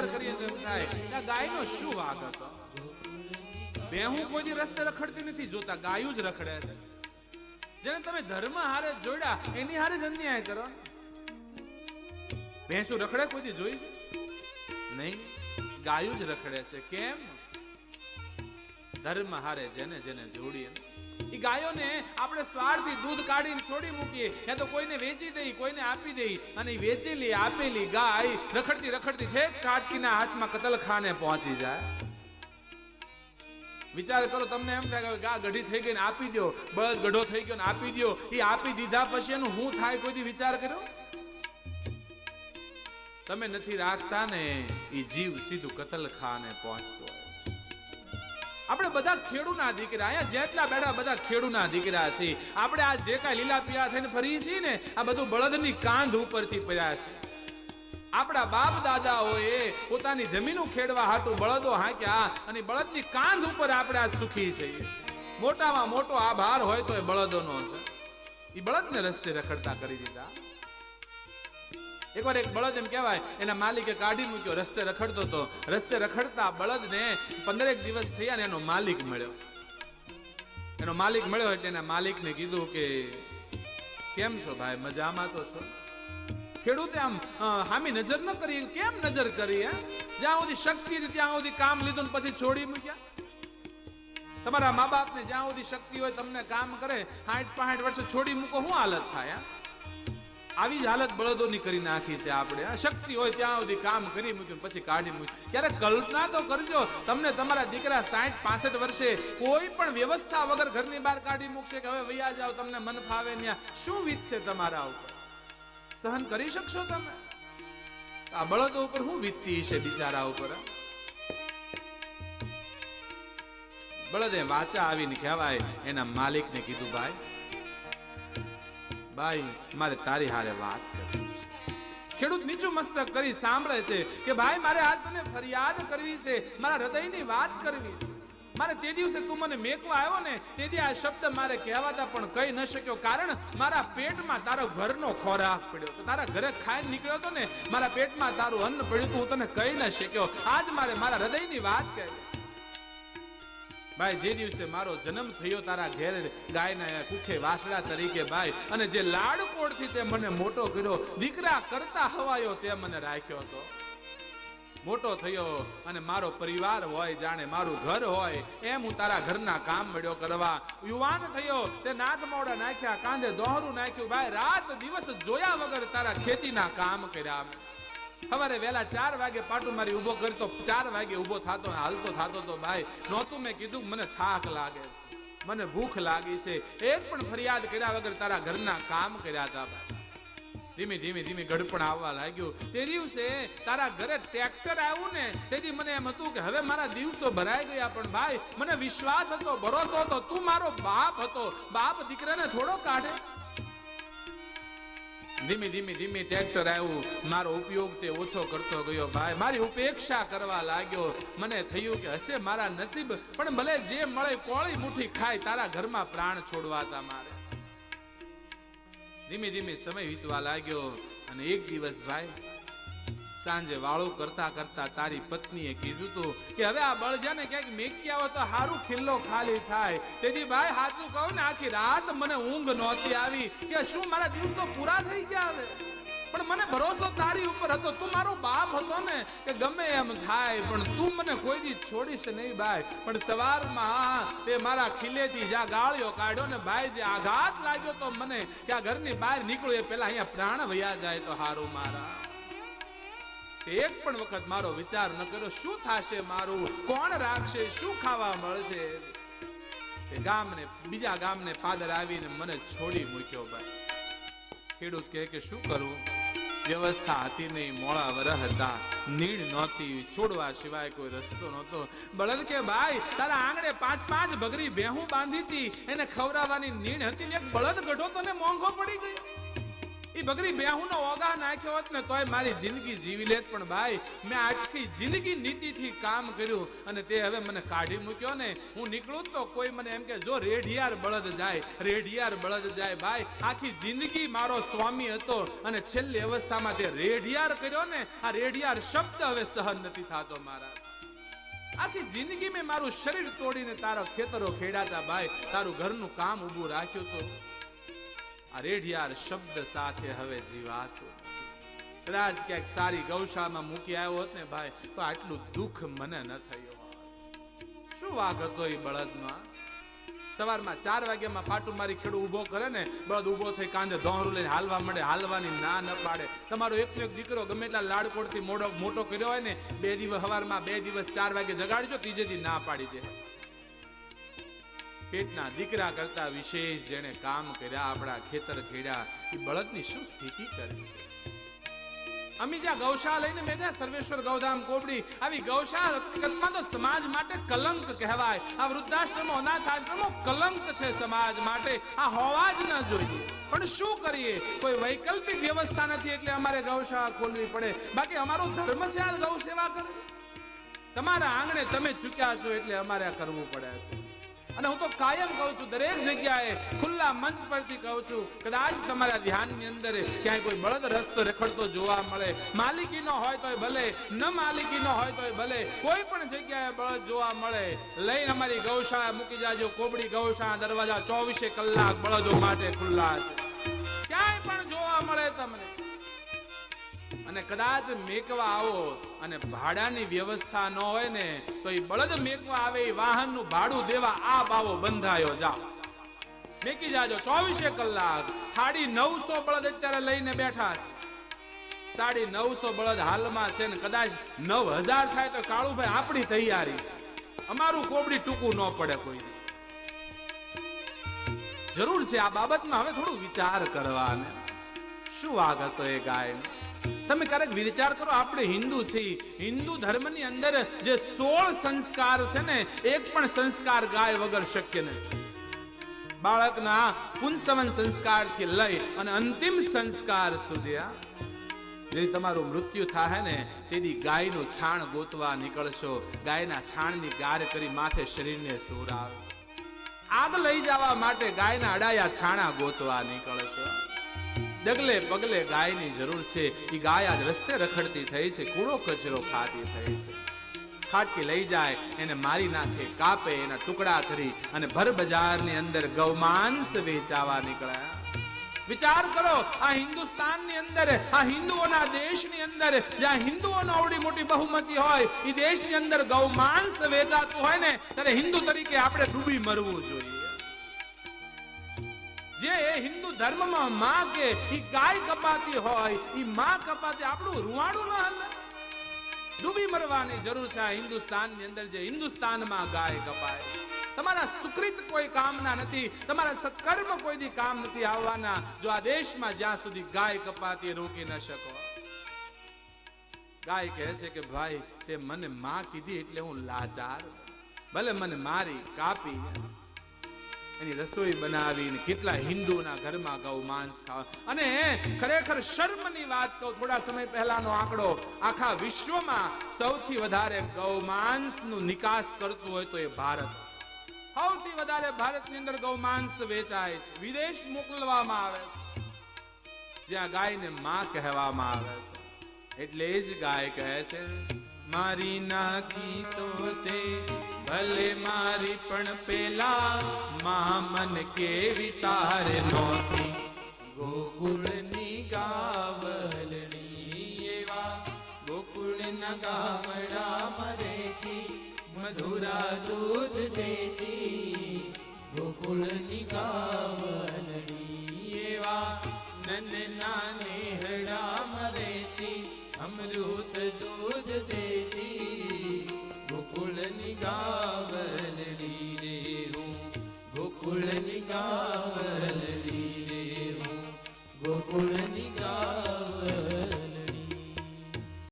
વિચાર કરીએ તો એમ થાય કે ગાયનો શું વાંક હતો? બેહું કોઈ રસ્તે રખડતી નથી, જોતા ગાયું જ રખડે છે. જેને તમે ધર્મ હારે જોડ્યા, એની હારે જ અન્યાય કરો. ભેંસું રખડે કોઈ જોઈ છે? નહીં, ગાયું જ રખડે છે. કેમ? ધર્મ હારે જેને જેને જોડીએ ગાયોને આપણે સ્વાર્થી દૂધ કાઢીને છોડી મૂકીએ. એ તો કોઈને વેચી દઈ કોઈને આપી દઈ અને વેચેલી, આપેલી ગાય રખડતી રખડતી છે કાટકીના હાથમાં કતલખાને પહોંચી જાય. વિચાર કરો, તમને એમ થાય કે ગા ગઢી થઈ ગઈ ને આપી દો બળદ ગઢો થઈ ગયો ને આપી દો એ આપી દીધા પછી એનું શું થાય કોઈથી વિચાર કર્યો? તમે નથી રાખતા ને એ જીવ સીધું કતલખાને પહોંચતો. આપણે બધા ખેડૂના દીકરા. અહીંયા જેટલા બેઠા બધા ખેડૂના દીકરા છે. આપણે આ જે કાંઈ લીલા પીળા થઈને ફરી છીએ ને, આ બધું બળદની કાંધ ઉપરથી પડ્યા છે. આપણા બાપ દાદાઓએ પોતાની જમીનો ખેડવા હાટું બળદો હાંક્યા અને બળદની કાંધ ઉપર આપણે આ સુખી છીએ. મોટામાં મોટો આભાર હોય તો એ બળદોનો છે. એ બળદને રસ્તે રખડતા કરી દીધા. એકવાર એક બળદ એમ કહેવાય, એના માલિકે કાઢી મૂક્યો, રસ્તે રખડતો હતો. રસ્તે રખડતા બળદને પંદરેક દિવસ થયા ને એનો માલિક મળ્યો. એનો માલિક મળ્યો એટલે એના માલિકને કીધું કે, કેમ છો ભાઈ? મજામાં તો છો? ખેડૂતે આમ હામી નજર ન કરી કેમ નજર કરી જ્યાં સુધી શક્તિ ત્યાં સુધી કામ લીધું ને પછી છોડી મૂક્યા. તમારા મા બાપને જ્યાં સુધી શક્તિ હોય, તમને કામ કરે સાઠ પાસઠ વર્ષે છોડી મૂકો, શું હાલત થાય? આવી જ હાલત બળદોની કરી નાખી છે આપણે. આ શક્તિ હોય ત્યાં સુધી કામ કરી મૂક્યું પછી કાઢી મૂક્યું. ત્યારે કલ્પના તો કરજો, તમને તમારા દીકરા સાઠ, પાસઠ વર્ષે કોઈ પણ વ્યવસ્થા વગર ઘરની બહાર કાઢી મૂકશે કે હવે વૈયા જાઓ, તમને મન ફાવે ત્યાં શું વીતશે તમારા ઉપર? સહન કરી શકશો તમે? આ બળદો ઉપર શું વીતતી છે બિચારા ઉપર? બળદે વાચા આવીને કહેવાય, એના માલિકને કીધું, ભાઈ ભાઈ, મારે તારી હારે વાત કરવી ખેડૂત નીચું મસ્તક કરી સાંભળે છે કે ભાઈ, મારે આજ તને ફરિયાદ કરવી છે, મારા હૃદયની વાત કરવી છે. મારે તે દિવસે તું મને મેકવા આવ્યો ને તેથી આ શબ્દ મારે કહેવાતા પણ કહી ન શક્યો, કારણ મારા પેટમાં તારો ઘરનો ખોરાક પડ્યો તો તારા ઘરે ખાઈને નીકળ્યો હતો ને, મારા પેટમાં તારું અન્ન પડ્યું તો હું તને કહી ન શક્યો. આજ મારે મારા હૃદયની વાત કહેવી છે. ભાઈ, જે દિવસે મારો જન્મ થયો તારા ઘેર ગાયના કુખે વાસડા તરીકે ભાઈ, અને જે લાડકોડથી તે મને મોટો કર્યો, દીકરા કરતા હવાયો તે મને રાખ્યો હતો. મોટો થયો અને મારો પરિવાર હોય, જાણે મારું ઘર હોય, એમ હું તારા ઘરના કામ મળ્યો કરવા. યુવાન થયો, તે નાથ મોડા નાખ્યા, કાંધે દોહરું નાખ્યું, ભાઈ, રાત દિવસ જોયા વગર તારા ખેતીના કામ કર્યા. સવારે વહેલા ચાર વાગે પાટું મારી ઊભો કરતો ચાર વાગે ઊભો થતો હાલતો થતો તો ભાઈ, નહોતું મેં કીધું, મને થાક લાગે છે. મને ભૂખ લાગી છે. એક પણ ફરિયાદ કર્યા વગર તારા ઘરના કામ કર્યા હતા ભાઈ. ધીમે ધીમે ધીમે ગડપણ આવવા લાગ્યું. તે દિવસે તારા ઘરે ટ્રેક્ટર આવ્યું ને તેથી મને એમ હતું કે હવે મારા દિવસો ભરાઈ ગયા પણ ભાઈ, મને વિશ્વાસ હતો, ભરોસો હતો. તું મારો બાપ હતો. બાપ દીકરાને થોડો કાઢે. ધીમે ધીમે ધીમે ટ્રેક્ટર આવ્યું. મારો ઉપયોગ તે ઓછો કરતો ગયો ભાઈ. મારી ઉપેક્ષા કરવા લાગ્યો. મને થયું કે હશે મારા નસીબ, પણ ભલે જે મળે કોળી મુઠ્ઠી ખાય, તારા ઘરમાં પ્રાણ છોડવા હતા મારે. ધીમે ધીમે સમય વીતવા લાગ્યો અને એક દિવસ ભાઈ સાંજે વાળું કરતા કરતા તારી પત્નીએ કીધું તું કે હવે આ બળજાને ક્યાંક મેકી આવો તો હારું ખિલ્લો ખાલી થાય. તેથી ભાઈ, સાચું કહું ને, આખી રાત મને ઊંઘ નહોતી આવી કે શું મારા દિવસો પૂરા થઈ ગયા હવે? પણ મને ભરોસો તારી ઉપર હતો. તું મારો બાપ હતો ને, કે ગમે એમ થાય, પણ તું મને કોઈ દી છોડીશ નહીં ભાઈ. પણ સવારમાં તે મારા ખીલેથી જ્યાં ગાળ્યો કાઢ્યો ને ભાઈ, જે આઘાત લાગ્યો તો મને, કે આ ઘરની બહાર નીકળું એ પેલા અહીંયા પ્રાણ વયા જાય તો હારું મારા. એક પણ વખત મારો વિચાર ન કર્યો, શું થશે મારું? કોણ રાખશે? શું ખાવા મળશે? એ ગામને, બીજા ગામને પાદર આવીને મને છોડી મૂક્યો ભાઈ. ખેડૂત કહે કે, શું કરું? વ્યવસ્થા હતી નહીં મોળા વરહ હતા. નીડ નહોતી, છોડવા સિવાય કોઈ રસ્તો નહોતો. બળદ કે, ભાઈ, તારા આંગણે પાંચ પાંચ ભગરી ભેહું બાંધી હતી. એને ખવડાવવાની નીડ હતી એક બળદ ગઢો તને મોંઘો પડી ગયો. ઈ બકરી બેહુનો ઓગા નાખ્યો હોત ને તોય મારી જિંદગી જીવી લેત. પણ ભાઈ, મેં આખી જિંદગી નીતિથી કામ કર્યું અને તે હવે મને કાઢી મૂક્યો ને. હું નીકળું તો કોઈ મને એમ કે, જો રેઢિયાર બળદ જાય, રેઢિયાર બળદ જાય. ભાઈ, આખી જિંદગી મારો સ્વામી હતો અને છેલ્લી અવસ્થામાં તે રેઢિયાર કર્યો ને, આ રેઢિયાર શબ્દ હવે સહન નથી થતો મારા. આખી જિંદગી મેં મારું શરીર તોડીને તારા ખેતરો ખેડાતા ભાઈ, તારું ઘરનું કામ ઊભું રાખ્યું તો. રેઢિયાર શબ્દ સાથે હવે જીવાતું કદાચ ક્યાંક સારી ગૌશાળામાં મૂકી આવ્યો હોત ને ભાઈ, તો આટલું દુઃખ મને ન થયું શું વાઘ હતો એ બળદમાં? સવારમાં ચાર વાગ્યામાં પાટું મારી ખેડૂ ઊભો કરે ને, બળદ ઊભો થઈ કાંધે ધોરું લઈને હાલવા મળે હાલવાની ના ન પાડે. તમારો એકનો એક દીકરો ગમે એટલા લાડકોડથી મોટો મોટો કર્યો હોય ને, બે દિવસ સવારમાં બે દિવસ ચાર વાગે જગાડજો, ત્રીજે દી ના પાડી દે. પેટના દીકરા કરતા વિશેષ જેણે કામ કર્યા, આપણા ખેતર ખેડ્યા, એ બળદની શું સ્થિતિ કરી છે? અમે જ્યાં ગૌશાળા લઈને બેઠા સર્વેશ્વર ગૌધામ કોબડી. આવી ગૌશાળા હકીકતમાં તો સમાજ માટે કલંક કહેવાય. આ વૃદ્ધાશ્રમો અનાથ આશ્રમો કલંક છે સમાજ માટે. આ હોવા જ ન જોઈએ. પણ શું કરીએ? કોઈ વૈકલ્પિક વ્યવસ્થા નથી એટલે અમારે ગૌશાળા ખોલવી પડે. બાકી અમારો ધર્મ છે આ ગૌ સેવા કરવી. તમારા આંગણે તમે ચૂક્યા છો એટલે અમારે આ કરવું પડે છે. અને હું તો કાયમ કહું છું, દરેક જગ્યાએ ખુલ્લા મંચ પરથી કહું છું કદાચ તમારા ધ્યાનની અંદર ક્યાંય કોઈ બળદ રસ્તો રખડતો જોવા મળે માલિકીનો હોય તોય ભલે, ન માલિકીનો હોય તોય ભલે, કોઈ પણ જગ્યાએ બળદ જોવા મળે, લઈને અમારી ગૌશાળા મૂકી જાજો, કોબડી ગૌશાળા દરવાજા ચોવીસે કલાક બળદો માટે ખુલ્લા છે. ક્યાંય પણ જોવા મળે તમને. અને કદાચ મેકવા આવો અને ભાડાની વ્યવસ્થા ન હોય ને, તો એ બળદ મેકવા આવે, એ વાહનનું ભાડું દેવા આ બાવો બંધાયો. જાઓ. મેકી જાજો. ચોવીસે કલાક. સાડી નવસો બળદ અત્યારે લઈને બેઠા છે. સાડી નવસો બળદ હાલમાં છે ને, કદાચ નવ હજાર થાય તો કાળુભાઈ આપણી તૈયારી છે. અમારું કોબડી ટૂંકું ન પડે કોઈ જરૂર છે આ બાબતમાં હવે થોડું વિચાર કરવાને. શું વાગ હતો એ ગાયનો? તમે ક્યારેક વિચાર કરો, આપણે હિન્દુ છીએ. હિન્દુ ધર્મની અંદર જે સોળ સંસ્કાર છે ને, એક પણ સંસ્કાર ગાય વગર શક્ય નથી. બાળકના પુંસવન સંસ્કારથી લઈ અને અંતિમ સંસ્કાર સુધી જે તમારું મૃત્યુ થાય ને, તેથી ગાયનું છાણ ગોતવા નીકળશો. ગાયના છાણની ગાર કરી માથે શરીરને સોરાવ આગ લઈ જવા માટે ગાયના અડાયા છાણા ગોતવા નીકળશો. ડગલે પગલે ગાયની જરૂર છે. એ ગાય આજ રસ્તે રખડતી થઈ છે. કૂડો કચરો ખાતી થઈ છે. ખાટકી લઈ જાય, એને મારી નાખે, કાપે, એના ટુકડા કરી અને ભર બજારની અંદર ગૌમાંસ વેચાવા નીકળ્યા વિચાર કરો, આ હિન્દુસ્તાનની અંદર, આ હિન્દુઓના દેશની અંદર, જ્યાં હિન્દુઓનો આવડી મોટી બહુમતી હોય એ દેશની અંદર ગૌમાંસ વેચાતું હોય ને, ત્યારે હિન્દુ તરીકે આપણે ડૂબી મરવું જોઈએ. જે હિન્દુ ધર્મમાં માં કે, ઈ ગાય કપાતી હોય, ઈ માં કપાતી, આપણું રૂવાડું ન હલે. ડૂબી મરવાની જરૂર છે આ હિન્દુસ્તાનની અંદર જે હિન્દુસ્તાનમાં ગાય કપાય. તમારા સુકૃત કોઈ કામના નથી, તમારા સત્કર્મ કોઈ દી કામ નથી આવવાના, જો આ દેશમાં જ્યાં સુધી ગાય કપાતી રોકી ન શકો. ગાય કહે છે કે, ભાઈ, તે મને માં કીધી એટલે હું લાચાર. ભલે મને મારી કાપી એની રસોઈ બનાવીને કેટલા હિન્દુના ઘરમાં ગૌ માંસ ખાવા. અને ખરેખર શર્મની વાત કહું થોડા સમય પહેલાનો આંકડો, આખા વિશ્વમાં સૌથી વધારે ગૌ માંસનું નિકાસ કરતું હોય તો એ ભારત. સૌથી વધારે ભારતની અંદર ગૌ માંસ વેચાય છે. વિદેશ મોકલવામાં આવે છે. જ્યાં ગાયને માં કહેવામાં આવે છે. એટલે જ ગાય કહે છે, મારી નાખી તો તે ભલે મારી પણ પેલા મા મન કેવી તારે નોતી